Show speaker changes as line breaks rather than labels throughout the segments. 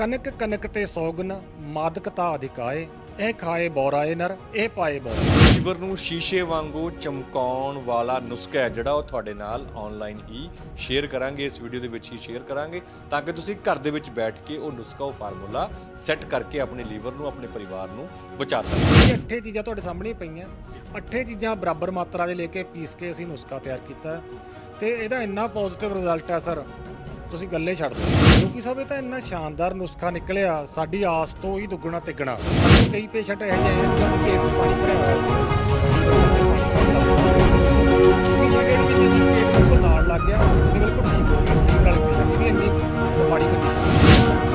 ਕਨਕ ਕਨਕ ਤੇ ਸੋਗਨ ਮਾਦਕਤਾ ਅਧਿਕਾਏ ਇਹ ਖਾਏ ਬੋਰਾਏ ਨਰ ਇਹ ਪਾਏ ਬੋਰਾ।
ਲੀਵਰ ਨੂੰ ਸ਼ੀਸ਼ੇ ਵਾਂਗੂ ਚਮਕਾਉਣ ਵਾਲਾ ਨੁਸਖਾ ਹੈ ਜਿਹੜਾ ਉਹ ਤੁਹਾਡੇ ਨਾਲ ਆਨਲਾਈਨ ਹੀ ਸ਼ੇਅਰ ਕਰਾਂਗੇ। ਇਸ ਵੀਡੀਓ ਦੇ ਵਿੱਚ ਹੀ ਸ਼ੇਅਰ ਕਰਾਂਗੇ। ਤਾਂ ਕਿ ਤੁਸੀਂ ਘਰ ਦੇ ਵਿੱਚ ਬੈਠ ਕੇ ਉਹ ਨੁਸਖਾ ਉਹ ਫਾਰਮੂਲਾ ਸੈੱਟ ਕਰਕੇ ਆਪਣੇ ਲੀਵਰ ਨੂੰ ਆਪਣੇ ਪਰਿਵਾਰ ਨੂੰ ਬਚਾ ਸਕੋ
ਇਹ ਅੱਠੇ ਚੀਜ਼ਾਂ ਤੁਹਾਡੇ ਸਾਹਮਣੇ ਪਈਆਂ। ਅੱਠੇ ਚੀਜ਼ਾਂ ਬਰਾਬਰ ਮਾਤਰਾ ਦੇ ਲੈ ਕੇ ਪੀਸ ਕੇ ਅਸੀਂ ਨੁਸਖਾ ਤਿਆਰ ਕੀਤਾ। ਤੇ ਇਹਦਾ ਇੰਨਾ ਪੋਜ਼ਿਟਿਵ ਰਿਜ਼ਲਟ ਹੈ ਸਰ ਤੁਸੀਂ ਗੱਲੇ ਛੱਡ ਦਿਓ। ਕਿਉਂਕਿ ਸਾਹਿਬ ਇਹ ਤਾਂ ਇੰਨਾ ਸ਼ਾਨਦਾਰ ਨੁਸਖਾ ਨਿਕਲਿਆ, ਸਾਡੀ ਆਸ ਤੋਂ ਹੀ ਦੁੱਗਣਾ ਤਿੱਗਣਾ। ਕਈ ਪੇਸ਼ੈਂਟ ਇਹੋ ਜਿਹੇ ਆ ਜਿਨ੍ਹਾਂ ਦੇ ਪੇਟ 'ਚ ਪਾਣੀ ਭਰਿਆ ਹੋਇਆ ਸੀ। ਨਾਲ ਲੱਗ ਗਿਆ, ਤੇ ਬਿਲਕੁਲ ਠੀਕ ਹੋ ਗਏ ਠੀਕ ਵਾਲੇ ਪੇਸ਼ੈਂਟ ਦੀ ਇੰਨੀ ਮਾੜੀ ਕੰਡੀਸ਼ਨ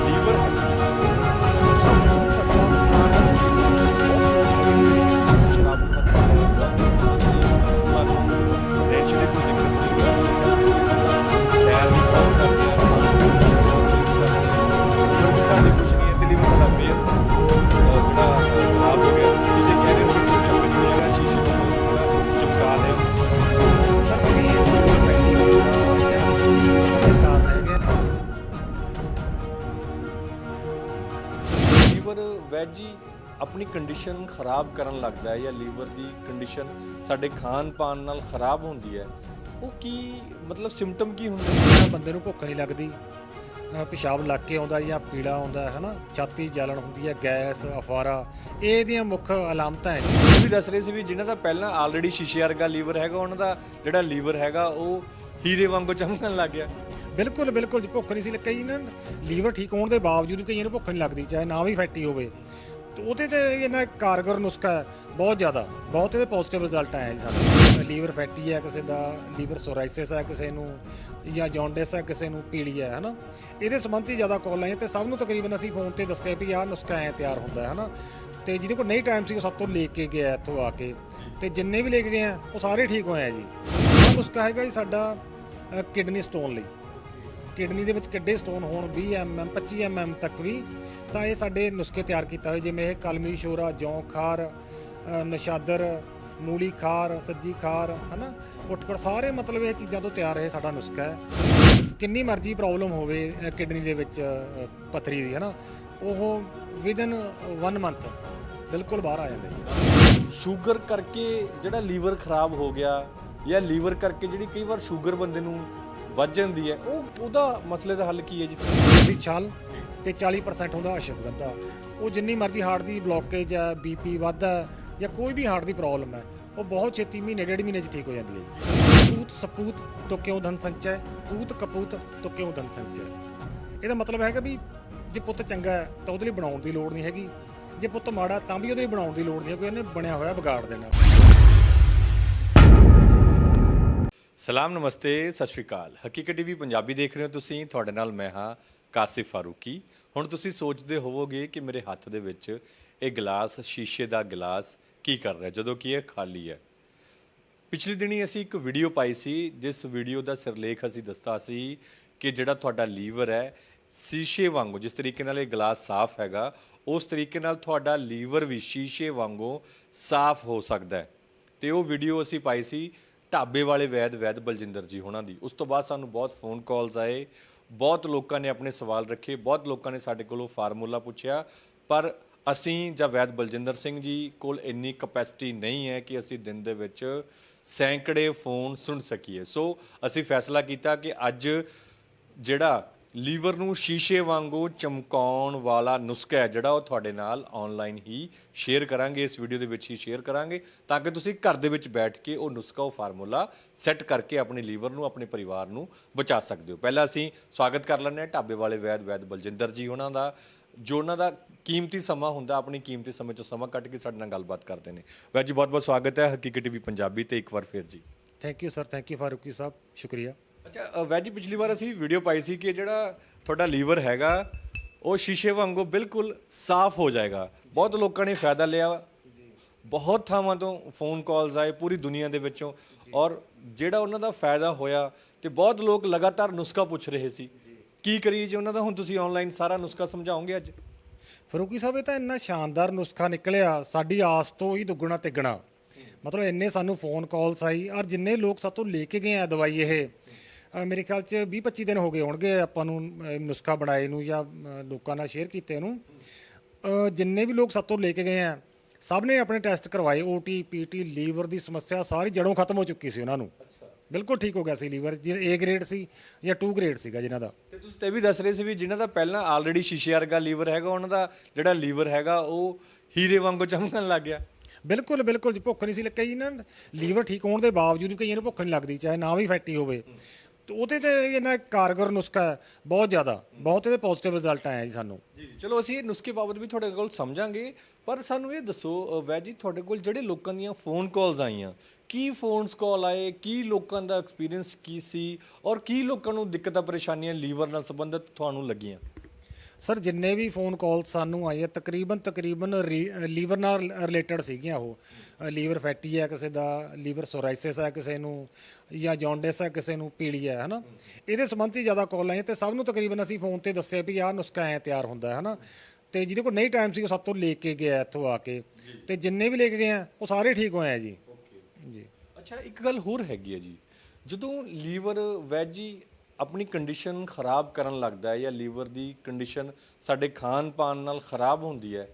ਵੈਜੀ ਆਪਣੀ ਕੰਡੀਸ਼ਨ ਖਰਾਬ ਕਰਨ ਲੱਗਦਾ ਹੈ ਜਾਂ ਲੀਵਰ ਦੀ ਕੰਡੀਸ਼ਨ ਸਾਡੇ ਖਾਣ ਪਾਣ ਨਾਲ ਖਰਾਬ ਹੁੰਦੀ ਹੈ ਉਹ ਕੀ ਮਤਲਬ ਸਿੰਪਟਮ ਕੀ ਹੁੰਦੇ ਨੇ?
ਬੰਦੇ ਨੂੰ ਭੁੱਖ ਨਹੀਂ ਲੱਗਦੀ ਅਹ ਪਿਸ਼ਾਬ ਲੱਗ ਕੇ ਆਉਂਦਾ ਜਾਂ ਪੀੜਾ ਆਉਂਦਾ ਹੈ ਨਾ ਛਾਤੀ ਜਲਣ ਹੁੰਦੀ ਹੈ ਗੈਸ ਅਫਾਰਾ ਇਹ ਇਹਦੀਆਂ ਮੁੱਖ ਅਲਾਮਤਾਂ ਹੈ ਜੀ।
ਵੀ ਦੱਸ ਰਹੇ ਸੀ ਵੀ ਜਿਨ੍ਹਾਂ ਦਾ ਪਹਿਲਾਂ ਆਲਰੇਡੀ ਸ਼ੀਸ਼ੇ ਵਰਗਾ ਲੀਵਰ ਹੈਗਾ ਉਹਨਾਂ ਦਾ ਜਿਹੜਾ ਲੀਵਰ ਹੈਗਾ ਉਹ ਹੀਰੇ ਵਾਂਗੂ ਚਮਕਣ ਲੱਗ ਗਿਆ।
ਬਿਲਕੁਲ ਬਿਲਕੁਲ ਜੀ, ਭੁੱਖ ਨਹੀਂ ਸੀ ਲੱਗੀ। ਨਾ ਲੀਵਰ ਠੀਕ ਹੋਣ ਦੇ ਬਾਵਜੂਦ ਵੀ ਕਈਆਂ ਨੂੰ ਭੁੱਖ ਨਹੀਂ ਲੱਗਦੀ, ਚਾਹੇ ਨਾ ਵੀ ਫੈਟੀ ਹੋਵੇ। ਤੇ ਉਹਦੇ ਤੇ ਇਹਨਾਂ ਇੱਕ ਕਾਰਗਰ ਨੁਸਖਾ ਹੈ, ਬਹੁਤ ਜ਼ਿਆਦਾ। ਬਹੁਤ ਇਹਦੇ ਪੋਜ਼ਿਟਿਵ ਰਿਜ਼ਲਟ ਆਇਆ ਜੀ ਸਾਨੂੰ। ਲੀਵਰ ਫੈਟੀ ਹੈ, ਕਿਸੇ ਦਾ ਲੀਵਰ ਸੋਰਾਇਸਿਸ ਹੈ, ਕਿਸੇ ਨੂੰ, ਜਾਂ ਜੌਂਡਿਸ ਹੈ, ਕਿਸੇ ਨੂੰ ਪੀੜੀ ਹੈ, ਹਨਾ? ਇਹਦੇ ਸੰਬੰਧ 'ਚ ਜ਼ਿਆਦਾ ਕਾਲ ਆਈਆਂ ਤੇ ਸਭ ਨੂੰ ਤਕਰੀਬਨ ਅਸੀਂ ਫੋਨ ਤੇ ਦੱਸਿਆ ਵੀ ਆਹ ਨੁਸਖਾ ਐ ਤਿਆਰ ਹੁੰਦਾ ਹੈ ਹਨਾ? ਤੇ ਜਿਹਦੇ ਕੋਲ ਨਹੀਂ ਟਾਈਮ ਸੀ, ਉਹ ਸਭ ਤੋਂ ਲੈ ਕੇ ਗਿਆ ਇੱਥੋਂ ਆ ਕੇ। ਤੇ ਜਿੰਨੇ ਵੀ ਲੈ ਕੇ ਗਏ ਆ, ਉਹ ਸਾਰੇ ਠੀਕ ਹੋਏ ਆ ਜੀ। ਨੁਸਖਾ ਹੈਗਾ ਜੀ ਸਾਡਾ ਕਿਡਨੀ ਸਟੋਨ ਲਈ। ਕਿਡਨੀ ਦੇ ਵਿੱਚ ਕਿੱਡੇ ਸਟੋਨ ਹੋਣ 20 ਐਮਐਮ 25 ਐਮਐਮ ਤੱਕ ਵੀ ਤਾਂ ਇਹ ਸਾਡੇ ਨੁਸਖੇ ਤਿਆਰ ਕੀਤਾ ਹੋਏ ਜਿਵੇਂ ਇਹ ਕਲਮੀ ਸ਼ੋਰਾ ਜੌਂ ਖਾਰ ਨਸ਼ਾਦਰ ਮੂਲੀ ਖਾਰ ਸੱਜੀ ਖਾਰ ਹਨਾ? ਉਟਕੜ ਸਾਰੇ ਮਤਲਬ ਇਹ ਚੀਜ਼ਾਂ ਤੋਂ ਤਿਆਰ ਇਹ ਸਾਡਾ ਨੁਸਖਾ ਹੈ। ਕਿੰਨੀ ਮਰਜ਼ੀ ਪ੍ਰੋਬਲਮ ਹੋਵੇ ਕਿਡਨੀ ਦੇ ਵਿੱਚ ਅ, ਪੱਥਰੀ ਦੀ ਹਨਾ? ਉਹ ਵਿਦਨ 1 ਮੰਥ ਬਿਲਕੁਲ ਬਾਹਰ ਆ ਜਾਂਦੇ
ਸ਼ੂਗਰ ਕਰਕੇ ਜਿਹੜਾ ਲੀਵਰ ਖਰਾਬ ਹੋ ਗਿਆ ਜਾਂ ਲੀਵਰ ਕਰਕੇ ਜਿਹੜੀ ਕਈ ਵਾਰ ਸ਼ੂਗਰ ਬੰਦੇ ਨੂੰ ਵੱਜ ਜਾਂਦੀ ਹੈ। ਉਹ ਉਹਦਾ ਮਸਲੇ ਦਾ ਹੱਲ ਕੀ ਹੈ ਜੀ?
ਦੀ ਛਾਲ ਤੇ 40% ਹੁੰਦਾ ਅਸ਼ਵਗੰਧਾ ਉਹ ਜਿੰਨੀ ਮਰਜ਼ੀ ਹਾਰਟ ਦੀ ਬਲੋਕੇਜ ਹੈ ਬੀਪੀ ਵੱਧਦਾ ਜਾਂ ਕੋਈ ਵੀ ਹਾਰਟ ਦੀ ਪ੍ਰੋਬਲਮ ਹੈ, ਉਹ ਬਹੁਤ ਛੇਤੀ ਮਹੀਨੇ, ਡੇਢ ਮਹੀਨੇ 'ਚ ਠੀਕ ਹੋ ਜਾਂਦੀ ਹੈ ਜੀ। ਪੂਤ ਸਪੂਤ ਤੋਂ ਕਿਉਂ ਧਨ ਸੰਚੈ? ਪੂਤ ਕਪੂਤ ਤੋਂ ਕਿਉਂ ਧਨ ਸੰਚੈ? ਇਹਦਾ ਮਤਲਬ ਹੈਗਾ ਵੀ ਜੇ ਪੁੱਤ ਚੰਗਾ ਹੈ ਤਾਂ ਉਹਦੇ ਲਈ ਬਣਾਉਣ ਦੀ ਲੋੜ ਨਹੀਂ ਹੈਗੀ। ਜੇ ਪੁੱਤ ਮਾੜਾ ਤਾਂ ਵੀ ਉਹਦੇ ਲਈ ਬਣਾਉਣ ਦੀ ਲੋੜ ਨਹੀਂ ਹੈ ਕੋਈ ਇਹਨੇ ਬਣਿਆ ਹੋਇਆ, ਵਿਗਾੜ ਦੇਣਾ।
ਸਲਾਮ, ਨਮਸਤੇ, ਸਤਿ ਸ਼੍ਰੀ ਅਕਾਲ। ਹਕੀਕਤ ਟੀਵੀ ਪੰਜਾਬੀ ਦੇਖ ਰਹੇ ਹੋ ਤੁਸੀਂ। ਤੁਹਾਡੇ ਨਾਲ ਮੈਂ ਹਾਂ ਕਾਸਿਫ ਫਾਰੂਕੀ। ਹੁਣ ਤੁਸੀਂ ਸੋਚਦੇ ਹੋਵੋਗੇ ਕਿ ਮੇਰੇ ਹੱਥ ਦੇ ਵਿੱਚ ਇਹ ਗਲਾਸ, ਸ਼ੀਸ਼ੇ ਦਾ ਗਲਾਸ ਕੀ ਕਰ ਰਿਹਾ, ਜਦੋਂ ਕਿ ਇਹ ਖਾਲੀ ਹੈ। ਪਿਛਲੇ ਦਿਨੀ ਅਸੀਂ ਇੱਕ ਵੀਡੀਓ ਪਾਈ ਸੀ, ਜਿਸ ਵੀਡੀਓ ਦਾ ਸਿਰਲੇਖ ਅਸੀਂ ਦੱਸਤਾ ਸੀ ਕਿ ਜਿਹੜਾ ਤੁਹਾਡਾ ਲੀਵਰ ਹੈ, ਸ਼ੀਸ਼ੇ ਵਾਂਗੂ, ਜਿਸ ਤਰੀਕੇ ਨਾਲ ਇਹ ਗਲਾਸ ਸਾਫ਼ ਹੈਗਾ, ਉਸ ਤਰੀਕੇ ਨਾਲ ਤੁਹਾਡਾ ਲੀਵਰ ਵੀ ਸ਼ੀਸ਼ੇ ਵਾਂਗੂ ਸਾਫ਼ ਹੋ ਸਕਦਾ ਹੈ। ਤੇ ਉਹ ਵੀਡੀਓ ਅਸੀਂ ਪਾਈ ਸੀ ਢਾਬੇ ਵਾਲੇ ਵੈਦ ਵੈਦ ਬਲਜਿੰਦਰ ਜੀ ਉਹਨਾਂ ਦੀ। ਉਸ ਤੋਂ ਬਾਅਦ ਸਾਨੂੰ ਬਹੁਤ ਫੋਨ ਕਾਲਸ ਆਏ। ਬਹੁਤ ਲੋਕਾਂ ਨੇ ਆਪਣੇ ਸਵਾਲ ਰੱਖੇ। ਬਹੁਤ ਲੋਕਾਂ ਨੇ ਸਾਡੇ ਕੋਲੋਂ ਫਾਰਮੂਲਾ ਪੁੱਛਿਆ। ਪਰ ਅਸੀਂ ਜਾਂ ਵੈਦ ਬਲਜਿੰਦਰ ਸਿੰਘ ਜੀ ਕੋਲ ਇੰਨੀ ਕਪੈਸਿਟੀ ਨਹੀਂ ਹੈ ਕਿ ਅਸੀਂ ਦਿਨ ਦੇ ਵਿੱਚ ਸੈਂਕੜੇ ਫੋਨ ਸੁਣ ਸਕੀਏ। ਸੋ ਅਸੀਂ ਫੈਸਲਾ ਕੀਤਾ ਕਿ ਅੱਜ ਜਿਹੜਾ ਲੀਵਰ ਨੂੰ ਸ਼ੀਸ਼ੇ ਵਾਂਗੂ ਚਮਕਾਉਣ ਵਾਲਾ ਨੁਸਖਾ ਹੈ ਜਿਹੜਾ ਉਹ ਤੁਹਾਡੇ ਨਾਲ ਆਨਲਾਈਨ ਹੀ ਸ਼ੇਅਰ ਕਰਾਂਗੇ, ਇਸ ਵੀਡੀਓ ਦੇ ਵਿੱਚ ਹੀ ਸ਼ੇਅਰ ਕਰਾਂਗੇ, ਤਾਂ ਕਿ ਤੁਸੀਂ ਘਰ ਦੇ ਵਿੱਚ ਬੈਠ ਕੇ ਉਹ ਨੁਸਖਾ, ਉਹ ਫਾਰਮੂਲਾ ਸੈੱਟ ਕਰਕੇ ਆਪਣੇ ਲੀਵਰ ਨੂੰ, ਆਪਣੇ ਪਰਿਵਾਰ ਨੂੰ ਬਚਾ ਸਕਦੇ ਹੋ। ਪਹਿਲਾਂ ਅਸੀਂ ਸਵਾਗਤ ਕਰ ਲੈਂਦੇ ਹਾਂ ਢਾਬੇ ਵਾਲੇ ਵੈਦ ਵੈਦ ਬਲਜਿੰਦਰ ਜੀ ਉਹਨਾਂ ਦਾ, ਜੋ ਉਹਨਾਂ ਦਾ ਕੀਮਤੀ ਸਮਾਂ ਹੁੰਦਾ, ਆਪਣੀ ਕੀਮਤੀ ਸਮੇਂ ਚੋਂ ਸਮਾਂ ਕੱਢ ਕੇ ਸਾਡੇ ਨਾਲ ਗੱਲਬਾਤ ਕਰਦੇ ਨੇ। ਵੈਦ ਜੀ ਬਹੁਤ ਬਹੁਤ ਸਵਾਗਤ ਹੈ ਹਕੀਕਤ ਟੀਵੀ ਪੰਜਾਬੀ ਤੇ ਇੱਕ ਵਾਰ ਫਿਰ ਜੀ।
Thank you sir thank you Farooqui Sahib. ਸ਼ੁਕਰੀਆ।
ਅੱਛਾ ਅ, ਵੈਜ ਪਿਛਲੀ ਵਾਰ ਅਸੀਂ ਵੀਡੀਓ ਪਾਈ ਸੀ ਕਿ ਜਿਹੜਾ ਤੁਹਾਡਾ ਲੀਵਰ ਹੈਗਾ ਉਹ ਸ਼ੀਸ਼ੇ ਵਾਂਗੂ ਬਿਲਕੁਲ ਸਾਫ਼ ਹੋ ਜਾਏਗਾ। ਬਹੁਤ ਲੋਕਾਂ ਨੇ ਫਾਇਦਾ ਲਿਆ। ਬਹੁਤ ਥਾਵਾਂ ਤੋਂ ਫੋਨ ਕਾਲਸ ਆਏ ਪੂਰੀ ਦੁਨੀਆ ਦੇ ਵਿੱਚੋਂ ਔਰ ਜਿਹੜਾ ਉਹਨਾਂ ਦਾ ਫਾਇਦਾ ਹੋਇਆ ਤੇ ਬਹੁਤ ਲੋਕ ਲਗਾਤਾਰ ਨੁਸਖਾ ਪੁੱਛ ਰਹੇ ਸੀ। ਕੀ ਕਰੀਏ ਜੀ ਉਹਨਾਂ ਦਾ? ਹੁਣ ਤੁਸੀਂ ਆਨਲਾਈਨ ਸਾਰਾ ਨੁਸਖਾ ਸਮਝਾਓਗੇ ਅੱਜ?
ਫਰੂਕੀ ਸਾਹਿਬ ਇਹ ਤਾਂ ਇੰਨਾ ਸ਼ਾਨਦਾਰ ਨੁਸਖਾ ਨਿਕਲਿਆ ਸਾਡੀ ਆਸ ਤੋਂ ਹੀ ਦੁੱਗਣਾ ਤਿੱਗਣਾ। ਮਤਲਬ ਇੰਨੇ ਸਾਨੂੰ ਫੋਨ ਕਾਲਸ ਆਈ ਔਰ ਜਿੰਨੇ ਲੋਕ ਸਾਤੋਂ ਲੈ ਕੇ ਗਏ ਆ ਦਵਾਈ ਇਹ ਅ, ਮੇਰੇ ਖਿਆਲ ਚ 20 25 ਦਿਨ ਹੋ ਗਏ ਹੋਣਗੇ ਆਪਾਂ ਨੂੰ ਅ, ਨੁਸਖਾ ਬਣਾਏ ਨੂੰ ਜਾਂ ਅ, ਲੋਕਾਂ ਨਾਲ ਸ਼ੇਅਰ ਕੀਤੇ ਨੂੰ। ਅ, ਜਿੰਨੇ ਵੀ ਲੋਕ ਸਾਤੋਂ ਲੈ ਕੇ ਗਏ ਆ ਸਭ ਨੇ ਆਪਣੇ ਟੈਸਟ ਕਰਵਾਏ ਓਟੀ ਪੀਟੀ ਲੀਵਰ ਦੀ ਸਮੱਸਿਆ ਸਾਰੀ ਜੜੋਂ ਖਤਮ ਹੋ ਚੁੱਕੀ ਸੀ ਉਹਨਾਂ ਨੂੰ। ਬਿਲਕੁਲ ਠੀਕ ਹੋ ਗਿਆ ਸੀ ਲੀਵਰ ਜੇ A ਗ੍ਰੇਡ ਸੀ ਜਾਂ 2 ਗ੍ਰੇਡ ਸੀਗਾ ਜਿਨ੍ਹਾਂ ਦਾ।
ਤੇ ਤੁਸੀਂ ਤੇ ਵੀ ਦੱਸ ਰਹੇ ਸੀ ਵੀ ਜਿਨ੍ਹਾਂ ਦਾ ਪਹਿਲਾਂ ਆਲਰੇਡੀ ਸ਼ੀਸ਼ੇ ਵਰਗਾ ਲੀਵਰ ਹੈਗਾ ਉਹਨਾਂ ਦਾ ਜਿਹੜਾ ਲੀਵਰ ਹੈਗਾ ਉਹ ਹੀਰੇ ਵਾਂਗੂ ਚਮਕਣ ਲੱਗ ਗਿਆ।
ਬਿਲਕੁਲ ਬਿਲਕੁਲ ਜੀ ਭੁੱਖ ਨਹੀਂ ਸੀ ਲੱਗੀ ਜੀ ਨਾ। ਲੀਵਰ ਠੀਕ ਹੋਣ ਦੇ ਬਾਵਜੂਦ ਵੀ ਕਈਆਂ ਨੂੰ ਭੁੱਖ ਨਹੀਂ ਲੱਗਦੀ ਚਾਹੇ ਨਾ ਵੀ ਫੈਟੀ ਹੋਵੇ। ਤੇ ਉਹਦੇ ਤੇ ਇਹਨਾਂ ਕਾਰਗਰ ਨੁਸਖਾ ਹੈ, ਬਹੁਤ ਜ਼ਿਆਦਾ। ਬਹੁਤ ਇਹਦੇ ਪੋਜ਼ਿਟਿਵ ਰਿਜ਼ਲਟ ਆਇਆ ਜੀ ਸਾਨੂੰ।
ਜੀ ਚਲੋ, ਅਸੀਂ ਇਹ ਨੁਸਖੇ ਬਾਬਤ ਵੀ ਤੁਹਾਡੇ ਕੋਲ ਸਮਝਾਂਗੇ, ਪਰ ਸਾਨੂੰ ਇਹ ਦੱਸੋ ਵੈ ਜੀ, ਤੁਹਾਡੇ ਕੋਲ ਜਿਹੜੇ ਲੋਕਾਂ ਦੀਆਂ ਫੋਨ ਕਾਲਸ ਆਈਆਂ, ਕੀ ਫੋਨਸ ਕਾਲ ਆਏ, ਕੀ ਲੋਕਾਂ ਦਾ ਐਕਸਪੀਰੀਅੰਸ ਕੀ ਸੀ, ਔਰ ਕੀ ਲੋਕਾਂ ਨੂੰ ਦਿੱਕਤਾਂ, ਪਰੇਸ਼ਾਨੀਆਂ, ਲੀਵਰ ਨਾਲ ਸੰਬੰਧਿਤ ਤੁਹਾਨੂੰ ਲੱਗੀਆਂ?
ਸਰ ਜਿੰਨੇ ਵੀ ਫੋਨ ਕਾਲ ਸਾਨੂੰ ਆਏ ਆ ਤਕਰੀਬਨ ਤਕਰੀਬਨ ਲੀਵਰ ਨਾਲ ਰਿਲੇਟਡ ਸੀਗੀਆਂ ਉਹ। ਲੀਵਰ ਫੈਟੀ ਹੈ ਕਿਸੇ ਦਾ ਲੀਵਰ ਸੋਰਾਇਸਿਸ ਹੈ ਕਿਸੇ ਨੂੰ ਜਾਂ ਜੌਂਡਿਸ ਹੈ ਕਿਸੇ ਨੂੰ ਪੀਲੀ ਹੈ ਹਨਾ? ਇਹਦੇ ਸੰਬੰਧ ਜ਼ਿਆਦਾ ਕਾਲ ਆਏ ਤੇ ਸਭ ਨੂੰ ਤਕਰੀਬਨ ਅਸੀਂ ਫੋਨ ਤੇ ਦੱਸਿਆ ਵੀ ਆਹ ਨੁਸਖਾ ਐ ਤਿਆਰ ਹੁੰਦਾ ਹੈ ਹਨਾ? ਤੇ ਜਿਹਦੇ ਕੋਲ ਨਹੀਂ ਟਾਈਮ ਸੀ ਉਹ ਸਭ ਤੋਂ ਲੈ ਕੇ ਗਿਆ ਇੱਥੋਂ ਆ ਕੇ। ਤੇ ਜਿੰਨੇ ਵੀ ਲੈ ਕੇ ਗਏ ਆ ਉਹ ਸਾਰੇ ਠੀਕ ਹੋਏ ਆ ਜੀ। ਜੀ।
ਅੱਛਾ ਇੱਕ ਗੱਲ ਹੋਰ ਹੈਗੀ ਹੈ ਜੀ। ਜਦੋਂ ਲੀਵਰ ਵੈਜੀ ਆਪਣੀ ਕੰਡੀਸ਼ਨ ਖਰਾਬ ਕਰਨ ਲੱਗਦਾ ਹੈ ਜਾਂ ਲੀਵਰ ਦੀ ਕੰਡੀਸ਼ਨ ਸਾਡੇ ਖਾਣ ਪਾਣ ਨਾਲ ਖਰਾਬ ਹੁੰਦੀ ਹੈ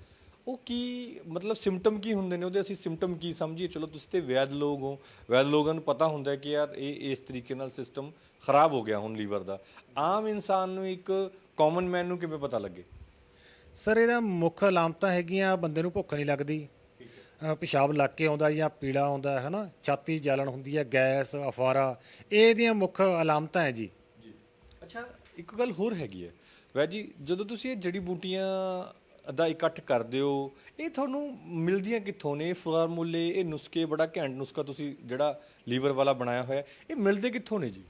ਉਹ ਕੀ ਮਤਲਬ ਸਿੰਪਟਮ ਕੀ ਹੁੰਦੇ ਨੇ? ਉਹਦੇ ਅਸੀਂ ਸਿੰਪਟਮ ਕੀ ਸਮਝੀਏ? ਚਲੋ ਤੁਸੀਂ ਤੇ ਵੈਦ ਲੋਕ ਹੋ ਵੈਦ ਲੋਕਾਂ ਨੂੰ ਪਤਾ ਹੁੰਦਾ ਕਿ ਯਾਰ ਇਹ ਇਸ ਤਰੀਕੇ ਨਾਲ ਸਿਸਟਮ ਖਰਾਬ ਹੋ ਗਿਆ ਹੁਣ ਲੀਵਰ ਦਾ। ਆਮ ਇਨਸਾਨ ਨੂੰ ਇੱਕ ਕਾਮਨ ਮੈਨ ਨੂੰ ਕਿਵੇਂ ਪਤਾ ਲੱਗੇ?
ਸਰ ਇਹਦਾ ਮੁੱਖ ਅਲਾਮਤਾਂ ਹੈਗੀਆਂ ਬੰਦੇ ਨੂੰ ਭੁੱਖ ਨਹੀਂ ਲੱਗਦੀ। ਪਿਸ਼ਾਬ ਲੱਗ ਕੇ ਆਉਂਦਾ ਜਾਂ ਪੀੜਾ ਆਉਂਦਾ ਹੈ ਹਨਾ? ਛਾਤੀ ਜਲਣ ਹੁੰਦੀ ਹੈ ਗੈਸ ਅਫਾਰਾ ਇਹ ਇਹਦੀਆਂ ਮੁੱਖ ਅਲਾਮਤਾਂ ਹੈ ਜੀ।
ਅੱਛਾ, ਇੱਕ ਗੱਲ ਹੋਰ ਹੈਗੀ ਹੈ। ਵੈ ਜੀ, ਜਦੋਂ ਤੁਸੀਂ ਇਹ ਜੜੀ ਬੂਟੀਆਂ ਦਾ ਇਕੱਠ ਕਰਦੇ ਹੋ, ਇਹ ਤੁਹਾਨੂੰ ਮਿਲਦੀਆਂ ਕਿੱਥੋਂ ਨੇ? ਇਹ ਫਾਰਮੂਲੇ ਇਹ ਨੁਸਖੇ, ਬੜਾ ਘੈਂਟ ਨੁਸਖਾ ਤੁਸੀਂ ਜਿਹੜਾ ਲੀਵਰ ਵਾਲਾ ਬਣਾਇਆ ਹੋਇਆ, ਇਹ ਮਿਲਦੇ ਕਿੱਥੋਂ ਨੇ ਜੀ?